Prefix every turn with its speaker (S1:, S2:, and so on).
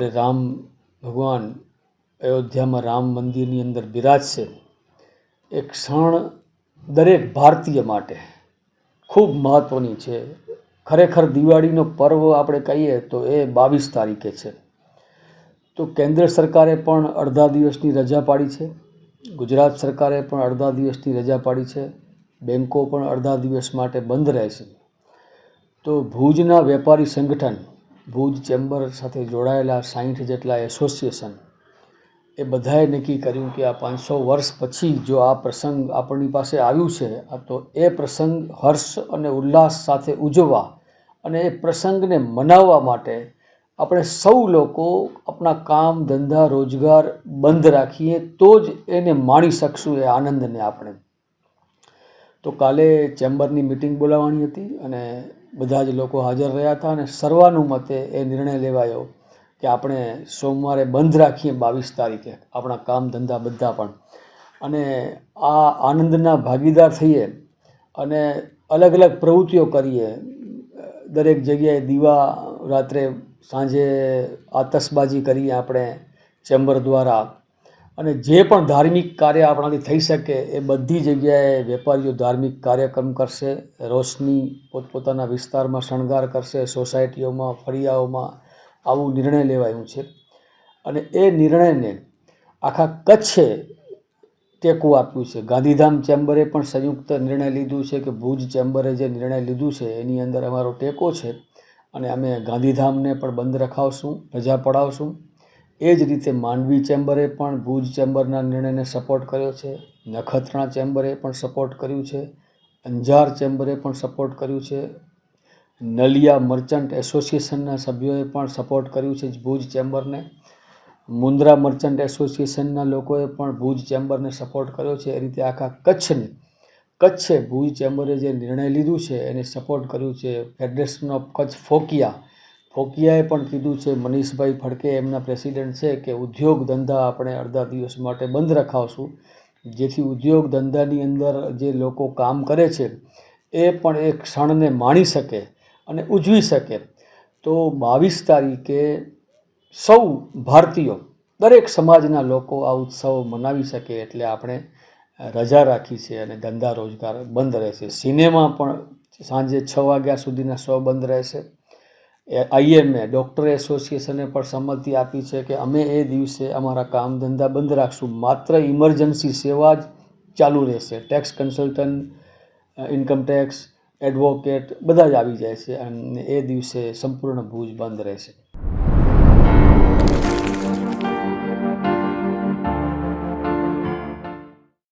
S1: જ્યારે રામ ભગવાન અયોધ્યામાં રામ મંદિરની અંદર બિરાજશે એ ક્ષણ દરેક ભારતીય માટે ખૂબ મહત્ત્વની છે. ખરેખર દિવાળીનો પર્વ આપણે કહીએ તો એ બાવીસ તારીખે છે. તો કેન્દ્ર સરકારે પણ અડધા દિવસની રજા પાડી છે, ગુજરાત સરકારે પણ અડધા દિવસની રજા પાડી છે બેન્કો પણ અડધા દિવસ માટે બંધ રહેશે તો ભુજના વેપારી સંગઠન ભુજ ચેમ્બર સાથે જોડાયેલા સાહીઠ જેટલા એસોસિએશન એ બધાએ નક્કી કર્યું કે આ પાંચસો વર્ષ પછી જો આ પ્રસંગ આપણી પાસે આવ્યું છે તો એ પ્રસંગ હર્ષ અને ઉલ્લાસ સાથે ઉજવવા અને એ પ્રસંગને મનાવવા માટે આપણે સૌ લોકો આપણા કામ, ધંધા, રોજગાર બંધ રાખીએ તો જ એને માણી શકશું એ આનંદને આપણે. તો કાલે ચેમ્બરની મિટિંગ બોલાવવાની હતી અને બધા જ લોકો હાજર રહ્યા હતા અને સર્વાનુમતે એ નિર્ણય લેવાયો કે આપણે સોમવારે બંધ રાખીએ બાવીસ તારીખે આપણા કામ ધંધા બધા પણ. અને આ આનંદના ભાગીદાર થઈએ અને અલગ અલગ પ્રવૃત્તિઓ કરીએ. દરેક જગ્યાએ દીવા રાત્રે સાંજે આતશબાજી કરીએ આપણે ચેમ્બર દ્વારા. અને જે પણ ધાર્મિક કાર્ય આપણાથી થઈ શકે એ બધી જગ્યાએ વેપારીઓ ધાર્મિક કાર્યક્રમ કરશે, રોશની પોતપોતાના વિસ્તારમાં શણગાર કરશે, સોસાયટીઓમાં, ફળિયાઓમાં આવું નિર્ણય લેવાયું છે. અને એ નિર્ણયને આખા કચ્છે ટેકો આપ્યું છે. ગાંધીધામ ચેમ્બરે પણ સંયુક્ત નિર્ણય લીધું છે કે ભુજ ચેમ્બરે જે નિર્ણય લીધું છે એની અંદર અમારો ટેકો છે. અને અમે ગાંધીધામને પણ બંધ રખાવશું, રજા પડાવશું. એ જ રીતે માંડવી ચેમ્બરે પણ ભુજ ચેમ્બરના નિર્ણયને સપોર્ટ કર્યો છે. નખત્રાણા ચેમ્બરે પણ સપોર્ટ કર્યું છે. અંજાર ચેમ્બરે પણ સપોર્ટ કર્યું છે. નલિયા મર્ચન્ટ એસોસિએશનના સભ્યોએ પણ સપોર્ટ કર્યું છે ભુજ ચેમ્બરને. મુન્દ્રા મર્ચન્ટ એસોસિએશનના લોકોએ પણ ભુજ ચેમ્બરને સપોર્ટ કર્યો છે. એ રીતે આખા કચ્છને, કચ્છે ભુજ ચેમ્બરે જે નિર્ણય લીધું છે એને સપોર્ટ કર્યું છે. ફેડરેશન ઓફ કચ્છ ફોકિયા ફોકિયાએ પણ કીધું છે, મનીષભાઈ ફડકે એમના પ્રેસિડેન્ટ છે કે ઉદ્યોગ ધંધા આપણે અડધા દિવસ માટે બંધ રખાવશું. જેથી ઉદ્યોગ ધંધાની અંદર જે લોકો કામ કરે છે, એ પણ એ ક્ષણને માણી શકે અને ઉજવી શકે. તો બાવીસ તારીખે સૌ ભારતીયો, દરેક સમાજના લોકો આ ઉત્સવ મનાવી શકે એટલે આપણે રજા રાખી છે અને ધંધા રોજગાર બંધ રહેશે. સિનેમા પણ સાંજે છ વાગ્યા સુધીના શો બંધ રહેશે. આઈએમએ ડૉક્ટર એસોસિએશને પણ સંમતિ આપી છે કે અમે એ દિવસે અમારા કામ ધંધા બંધ રાખશું. માત્ર ઇમરજન્સી સેવા જ ચાલુ રહેશે. Tax consultant, income tax, advocate બધા જ આવી જાય છે અને એ દિવસે સંપૂર્ણ ભુજ બંધ રહેશે.